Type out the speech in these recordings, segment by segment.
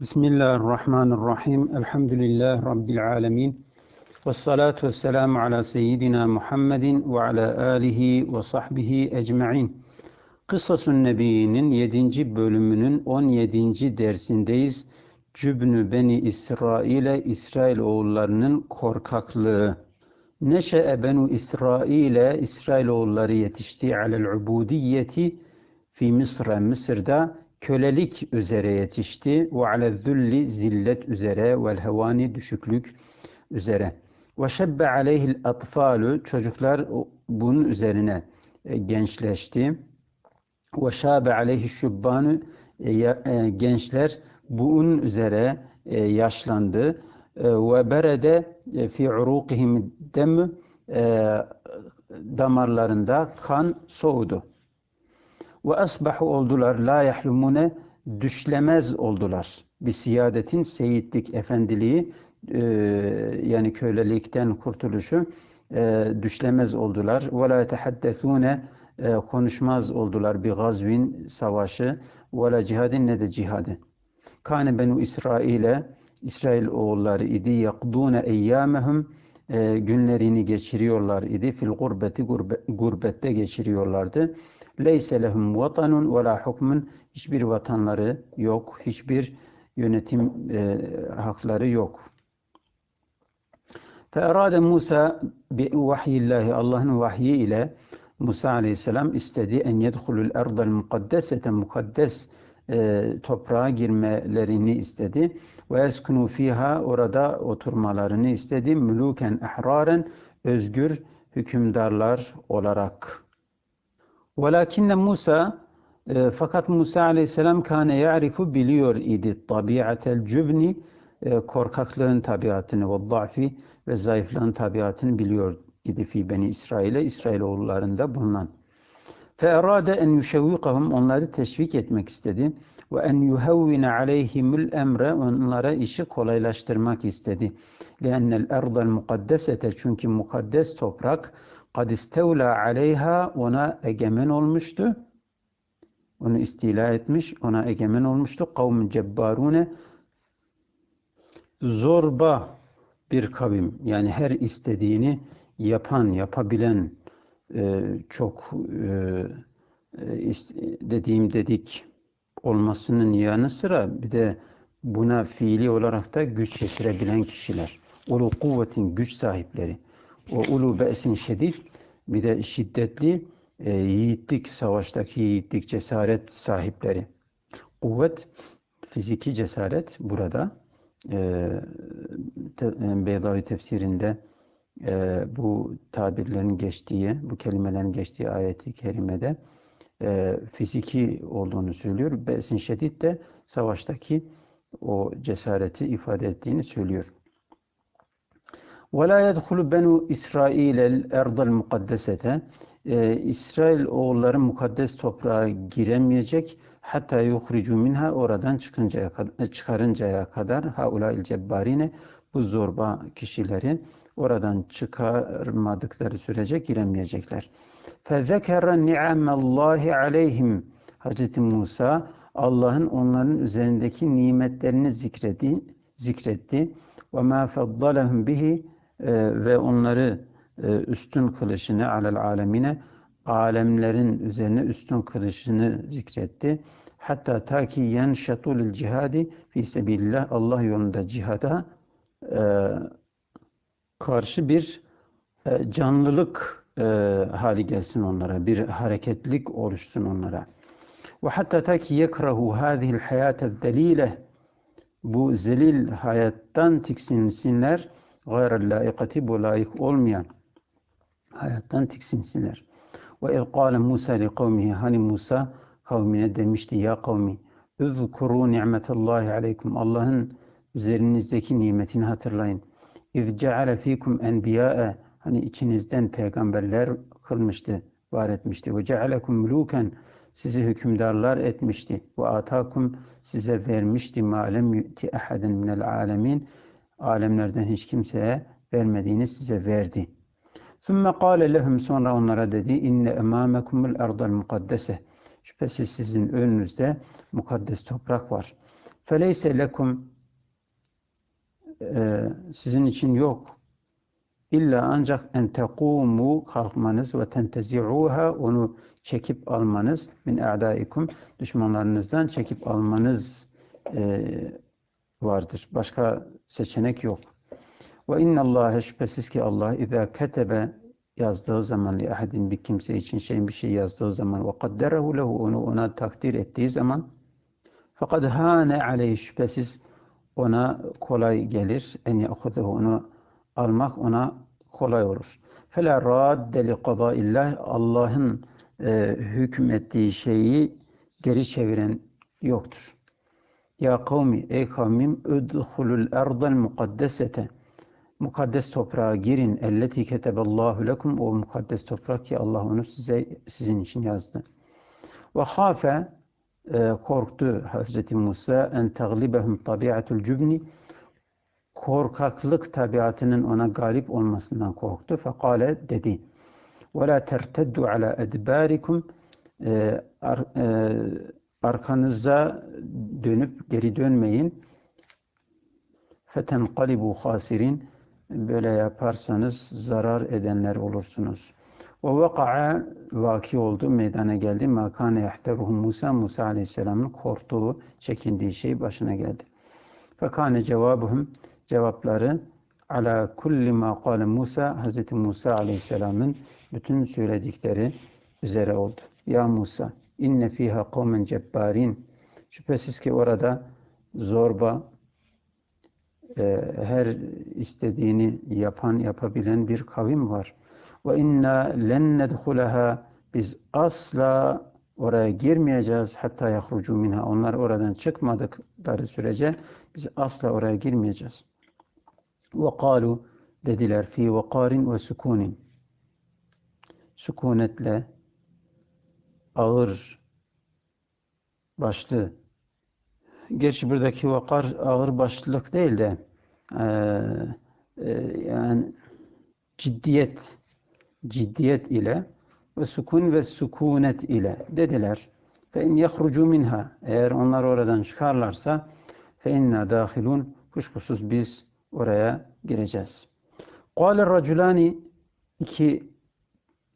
Bismillahirrahmanirrahim. Elhamdülillah Rabbil alemin. Ve salatu ve selamu ala seyyidina Muhammedin ve ala alihi ve sahbihi ecma'in. Kıssasun Nebi'nin 7. bölümünün 17. dersindeyiz. Cübnü Beni İsrail'e İsrail oğullarının korkaklığı. Neşe'e Benu İsrail'e İsrail oğulları yetişti alel ubudiyeti fi Mısır'a Mısır'da kölelik üzere yetişti ve alezzulli zillet üzere vel hevani düşüklük üzere. Ve şebbe aleyhil atfalu çocuklar bunun üzerine e, gençleşti. Ve şabe aleyhi şubbanu e, e, gençler bunun üzere yaşlandı. Ve berede fi urukihim dem damarlarında kan soğudu. Ve asbahu oldular la yahlumune düşlemez oldular. Bir siyadetin seyitlik, efendiliği e, yani kölelikten kurtuluşu e, düşlemez oldular. Ve la tehaddesune e, konuşmaz oldular bir gazvin savaşı ve la cihadin ne de cihadı. Kane benu İsrail'e İsrail oğulları idi yakdune eyyamehum e, günlerini geçiriyorlar idi. Fil gurbeti gurbe, gurbette geçiriyorlardı. Leyse lehum vatanun ve la hukmun hiçbir vatanları yok, hiçbir yönetim e, hakları yok. Fe Musa bi vahyillahi Allah'ın vahyi ile Musa aleyhisselam istedi en yedhulul erdel mukaddesete mukaddes e, toprağa girmelerini istedi. Ve eskunu fiha orada oturmalarını istedi. Muluken ehraren özgür hükümdarlar olarak. Velakinne Musa e, fakat Musa aleyhisselam kane ya'rifu biliyor idi tabiatel cübni e, korkaklığın tabiatını ve zayfi ve zayıflığın tabiatını biliyor idi fi beni İsrail'e İsrailoğullarında bulunan. Fe erade en yuşevvikahum onları teşvik etmek istedi ve en yuhevvine aleyhimul emre onlara işi kolaylaştırmak istedi. Liennel erdel mukaddesete çünkü mukaddes toprak kad istevla aleyha ona egemen olmuştu. Onu istila etmiş, ona egemen olmuştu. Kavm cebbarune zorba bir kavim. Yani her istediğini yapan, yapabilen e, çok e, e dediğim dedik olmasının yanı sıra bir de buna fiili olarak da güç yetirebilen kişiler. Ulu kuvvetin güç sahipleri. O ulu be'sin şedid bir de şiddetli e, yiğitlik, savaştaki yiğitlik, cesaret sahipleri. Kuvvet, fiziki cesaret burada e, te, Beydavi tefsirinde e, bu tabirlerin geçtiği, bu kelimelerin geçtiği ayeti kerimede e, fiziki olduğunu söylüyor. Besin şedid de savaştaki o cesareti ifade ettiğini söylüyor. وَلَا يَدْخُلُ بَنُوا İsrail el mukaddesete İsrail oğulları mukaddes toprağa giremeyecek hatta yuhricu minha oradan çıkıncaya kadar, çıkarıncaya kadar haulail cebbarine bu zorba kişileri oradan çıkarmadıkları sürece giremeyecekler. فَذَكَرَ نِعَمَ اللّٰهِ عَلَيْهِمْ Hz. Musa Allah'ın onların üzerindeki nimetlerini zikredi, zikretti. وَمَا فَضَّلَهُمْ بِهِ ve onları e, üstün kılışını alel alemine alemlerin üzerine üstün kılışını zikretti. Hatta ta ki yenşetul cihadi fi sebillah Allah yolunda cihada e, karşı bir e, canlılık e, hali gelsin onlara, bir hareketlik oluşsun onlara. Ve hatta ta ki yekrahu hadihil hayate zelile bu zelil hayattan tiksinsinler gayrel laikati bu layık olmayan hayattan tiksinsinler. Ve iz kâle Musa li kavmihi hani Musa kavmine demişti ya kavmi Üzkuru ni'metallahi aleykum Allah'ın üzerinizdeki nimetini hatırlayın. İz ceale fikum enbiya'e hani içinizden peygamberler kılmıştı, var etmişti. Ve cealekum muluken sizi hükümdarlar etmişti. Ve atakum size vermişti ma lem yu'ti ahaden minel alemin alemlerden hiç kimseye vermediğini size verdi. Sümme kâle lehum sonra onlara dedi inne emâmekumul erdal mukaddese şüphesiz sizin önünüzde mukaddes toprak var. Feleyse lekum e, sizin için yok. İlla ancak en tekumu kalkmanız ve tentezi'uha onu çekip almanız min a'daikum düşmanlarınızdan çekip almanız e, vardır. Başka seçenek yok. Ve inna Allah şüphesiz ki Allah izâ ketebe yazdığı zaman li ahadin bir kimse için şey bir şey yazdığı zaman ve kadderehu lehu onu ona takdir ettiği zaman fakat hane aleyhi şüphesiz ona kolay gelir. En yahuduhu onu almak ona kolay olur. Fela radde li qadaillah Allah'ın e, hükmettiği şeyi geri çeviren yoktur. Ya kavmi ey kavmim udhulul erdel mukaddesete mukaddes toprağa girin. Elleti keteballahu lekum o mukaddes toprak ki Allah onu size sizin için yazdı. Ve hafe e, korktu Hazreti Musa en taglibehum tabiatul cübni korkaklık tabiatının ona galip olmasından korktu. Fekale dedi. Ve la terteddu ala edbarikum e, e, arkanıza dönüp geri dönmeyin. Fetenqalibu hasirin böyle yaparsanız zarar edenler olursunuz. Ve vaka'a vaki oldu, meydana geldi. Makane yahteruhu Musa, Musa Aleyhisselam'ın korktuğu, çekindiği şey başına geldi. Fekane cevabuhum, cevapları ala kulli ma kâle Musa, Hz. Musa Aleyhisselam'ın bütün söyledikleri üzere oldu. Ya Musa, inne fiha kavmen cebbarin. Şüphesiz ki orada zorba, e, her istediğini yapan, yapabilen bir kavim var. Ve inna len nedhulaha biz asla oraya girmeyeceğiz hatta yahrucu minha. Onlar oradan çıkmadıkları sürece biz asla oraya girmeyeceğiz. Ve kalu dediler fi vakarin ve sukunin. Sükunetle ağır başlı. Gerçi buradaki vakar ağır başlılık değil de e, e, yani ciddiyet ciddiyet ile ve sukun ve sukunet ile dediler. Fe in yahrucu minha eğer onlar oradan çıkarlarsa fe inna dahilun kuşkusuz biz oraya gireceğiz. Kâle raculani iki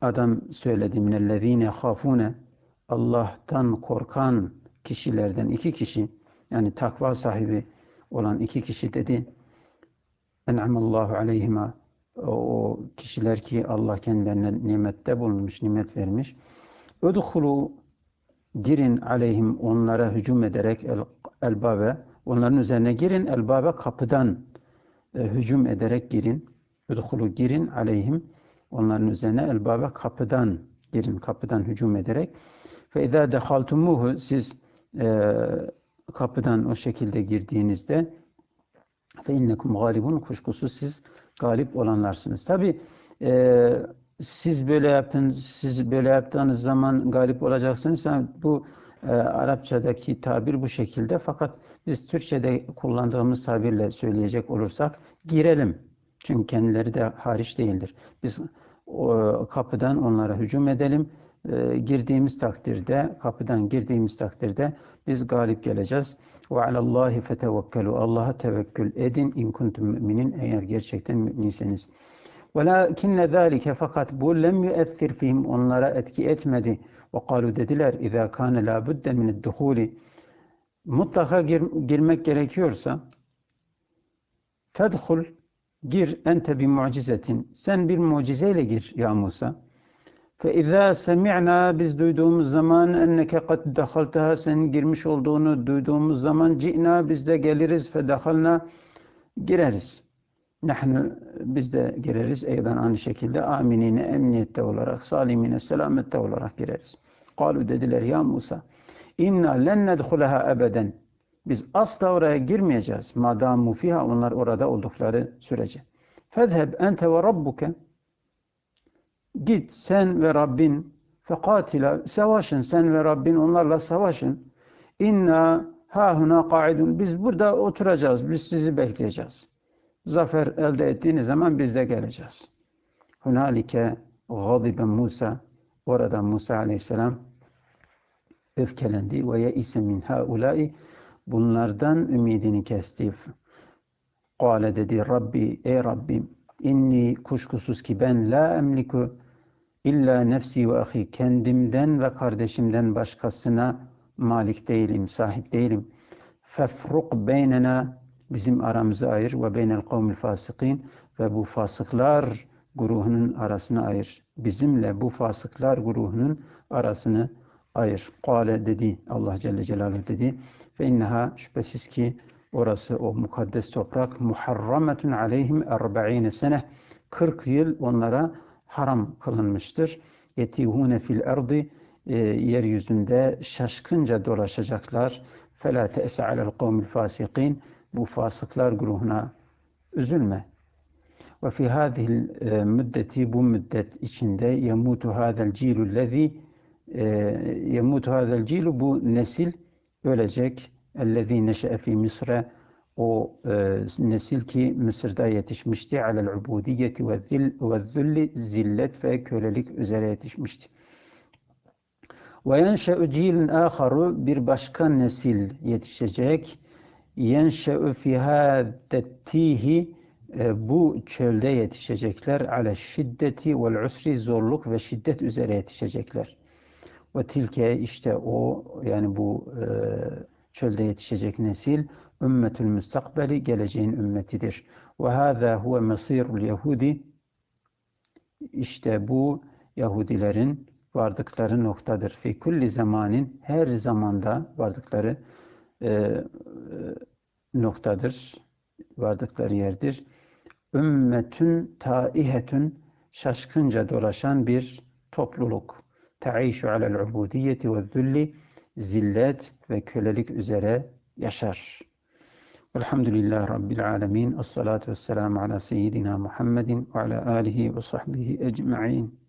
adam söyledi minellezîne khafûne Allah'tan korkan kişilerden iki kişi yani takva sahibi olan iki kişi dedi en'amallahu aleyhima o kişiler ki Allah kendilerine nimette bulunmuş, nimet vermiş. Ödhulu girin aleyhim onlara hücum ederek el, elbabe onların üzerine girin elbabe kapıdan e, hücum ederek girin. Ödhulu girin aleyhim onların üzerine elbabe kapıdan girin kapıdan hücum ederek izâ dehaltumuhu siz e, kapıdan o şekilde girdiğinizde innekum galibun kuşkusuz siz galip olanlarsınız. Tabi e, siz böyle yapın, siz böyle yaptığınız zaman galip olacaksınız. Yani bu e, Arapçadaki tabir bu şekilde. Fakat biz Türkçe'de kullandığımız tabirle söyleyecek olursak girelim. Çünkü kendileri de hariç değildir. Biz o, kapıdan onlara hücum edelim. E, girdiğimiz takdirde, kapıdan girdiğimiz takdirde biz galip geleceğiz. Ve alallahi fetevekkelu. Allah'a tevekkül edin in kuntum müminin eğer gerçekten müminseniz. Velakinne zâlike fakat bu lem yüeffir fihim onlara etki etmedi. Ve kalu dediler izâ kâne lâ budde minedduhûli mutlaka gir, girmek gerekiyorsa fedhul gir ente bi mucizetin sen bir mucizeyle gir ya Musa. فَاِذَا سَمِعْنَا Biz duyduğumuz zaman enneke قَدْ دَخَلْتَهَا Senin girmiş olduğunu duyduğumuz zaman ci'na biz de geliriz فَدَخَلْنَا Gireriz. Nahnu biz de gireriz. Eydan aynı şekilde aminine emniyette olarak, salimine selamette olarak gireriz. Kalu dediler ya Musa inna len nedhulaha ebeden biz asla oraya girmeyeceğiz. Madamu fiha onlar orada oldukları sürece. Fezheb ente ve rabbuke Git sen ve Rabbin fekatila savaşın sen ve Rabbin onlarla savaşın. İnna hahuna kaidun biz burada oturacağız. Biz sizi bekleyeceğiz. Zafer elde ettiğiniz zaman biz de geleceğiz. Hunalike gadibe Musa orada Musa aleyhisselam öfkelendi ve yeise min haulai bunlardan ümidini kesti. Kale dedi Rabbi ey Rabbim inni kuşkusuz ki ben la emliku illa nefsi ve ahi kendimden ve kardeşimden başkasına malik değilim, sahip değilim. Fefruk beynena bizim aramızı ayır ve beynel kavmil fasikin ve bu fasıklar grubunun arasını ayır. Bizimle bu fasıklar grubunun arasını ayır. Kale dedi Allah Celle Celaluhu dedi. Fe inneha şüphesiz ki orası o mukaddes toprak muharrametun aleyhim erba'ine sene 40 yıl onlara haram kılınmıştır. Yetihune fil erdi e, yeryüzünde şaşkınca dolaşacaklar. Fela te'se alel kavmil fasikin bu fasıklar grubuna üzülme. Ve fi hadihil e, müddeti bu müddet içinde yemutu hadel cilu lezi e, yemutu hadel cilu bu nesil ölecek. Ellezî neşe'e fi Misre o e, nesil ki Mısır'da yetişmişti. Alel ubudiyeti ve zilli zillet ve kölelik üzere yetişmişti. Ve yenşe'u cilin aharu bir başka nesil yetişecek. Yenşe'u fi hâdettihi e, bu çölde yetişecekler. Ale şiddeti vel usri zorluk ve şiddet üzere yetişecekler. Ve tilke işte o yani bu e, çölde yetişecek nesil ümmetül müstakbeli geleceğin ümmetidir. Ve hâzâ huve mesîrul yehudi işte bu Yahudilerin vardıkları noktadır. Fi kulli zamanin her zamanda vardıkları e, e, noktadır. Vardıkları yerdir. Ümmetün taihetün şaşkınca dolaşan bir topluluk. Taişu alel ubudiyeti ve zulli zillet ve kölelik üzere yaşar. Velhamdülillahi Rabbil alemin. Esselatu vesselamu ala seyyidina Muhammedin ve ala alihi ve sahbihi ecma'in.